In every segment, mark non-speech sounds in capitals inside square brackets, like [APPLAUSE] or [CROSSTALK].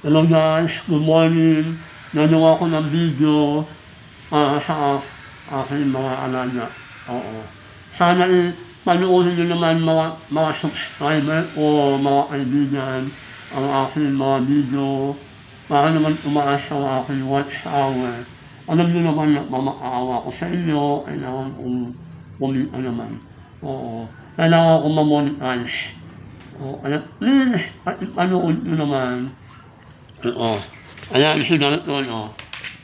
Hello guys, good morning. Nanonood ako ng video ah, sa aking mga alaga. Oo. Sana i panoorin nyo naman mga, mga subscriber o mga kaibigan ang aking mga video para naman tumaas ang aking watch hour. Alam nyo naman na mamakaawa ko sa inyo, kailangan kong kumita naman. Oo. Kailangan kong mamonetize. Oo. Kaya please, at ipanood nyo naman. Oo. Ayan, si Dalton, o.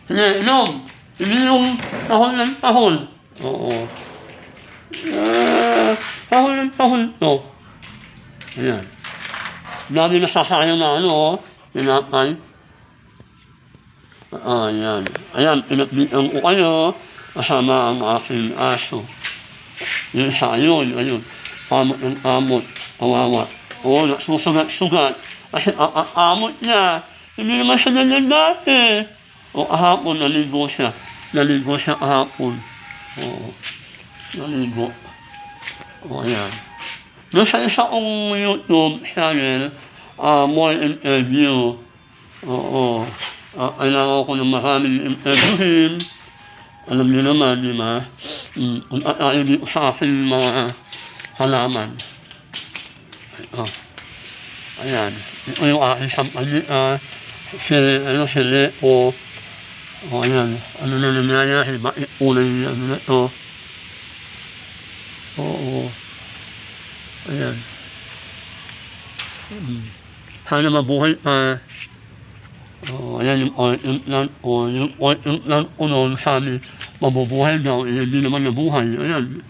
Sige, inom! Hindi yung tahol ng tahol. Oo. Ah, tahol ng tahol to. Ayan. Dami nasasayang na ano, o. Tinapay. Ah, ayan. Ayan, pinagbitan ko kayo kasama ang aking aso. Yun siya, ayun, ayun. Kamot ng kamot. Kawawa. Oo, nagsusugat-sugat. Kasi aamot niya. Hindi naman siya dati. O kahapon, naligo siya. Naligo siya kahapon. Oo. Naligo. O, ayan. Doon sa isa kong YouTube channel, ah, more interview. Oo. Ah, kailangan ko ng maraming interviewin. Alam niyo naman, di ba? Mm, kung tayo dito sa aking mga halaman. Oh. Ayan. Ito yung aking sampalita. Si, ano, si Leo. O, ayan. Ano na nangyayari? Bakit kulay yung ano na to? Oo. Ayan. Sana mabuhay pa. Oo, ayan yung oil implant ko. Yung oil implant ko noon, sabi, mabubuhay daw. Eh, hindi naman nabuhay. Ayan.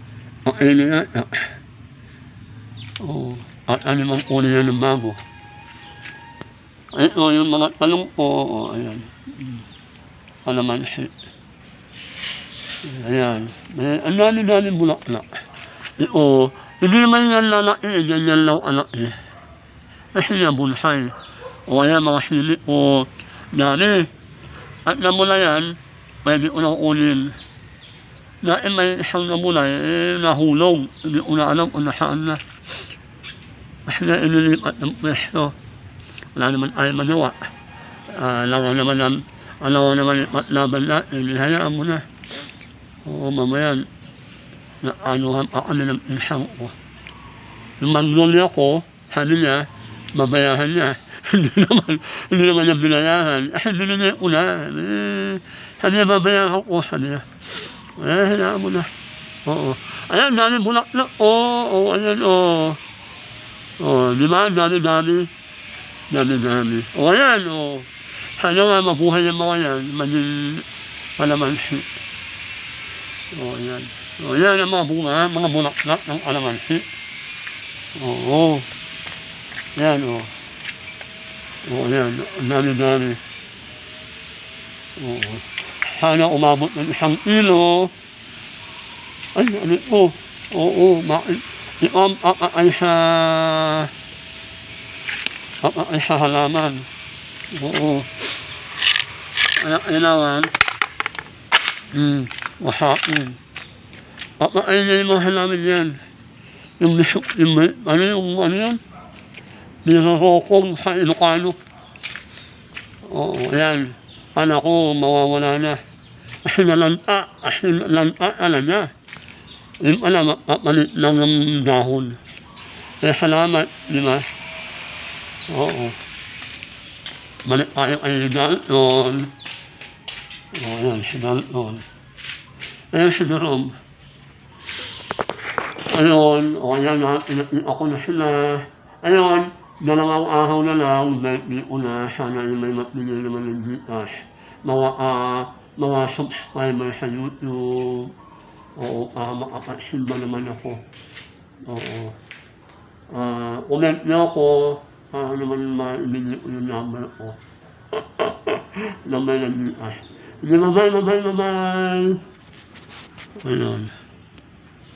Okay na yata. Oo. At ano mang kulay yan ng bago. Ito yung mga talong ko. O, ayan. Kalamansi. Ayan. May, ang dami-dami bulaklak. Ito, hindi naman yan lalaki eh. Ganyan lang anak eh. Kasi nga bonsai. O ayan, mga sili ko. Dali. At namula yan, pwede ko nang kunin. Dahil may isang namula eh, nahulog. Hindi ko na alam kung nasaan na. Kasi na inilipat ng pwesto. Wala naman tayo magawa. Ah, alam naman ng alam naman yung patlaban natin, hayaan mo na. Oo, mamaya, na anuhan pa kami ng pinsang ko. Yung magnolia ko, sabi niya, babayahan niya. hindi naman, hindi naman niya binayahan. Kasi binigay ko na. Eh, sabi niya, dami bulaklak. Oo, oo, ayan, oo. Oo, di ba? Dami, dami. Dami, dami. O, ayan, o. Sana nga mabuhay yung mga yan, maging kalamansi. O, ayan. O, ayan ang mga bunga, mga bulaklak ng kalamansi. Oo. Ayan, o. O, ayan. Ang dami, dami. Oo. Sana umabot ng isang kilo. Ay, ano ito? Oo, bakit? Ito ang ay sa... ay sa halaman. Oo. Kaya kailangan, hmm, wasakin. Papakain niya yung mga halaman yan. Yung, yung, ano yung, ano yan? Nilorokong sa Ilocano. Oo, ayan. Anak ko, mawawala na. Kasi nalanta, kasi nalanta talaga. Yung pala, mapapalit lang ng dahon. Kaya salamat, di ba? Oo. Balik tayo kay Dalton. O, ayan, si Dalton. Ayan si Jerome. Ayun, o ayan na, pinakita ko na sila. Ayun, dalawang araw na lang, birthday ko na, sana yung may mapili naman ng Gcash. Mga, ah, mga subscriber sa YouTube. Oo, para makapagsimba naman ako. Oo. Ah, comment niyo ako, para [LAUGHS] naman maibigay ko yung number ko. number ng Gcash. Sige, bye-bye, bye-bye, bye-bye. Ayun.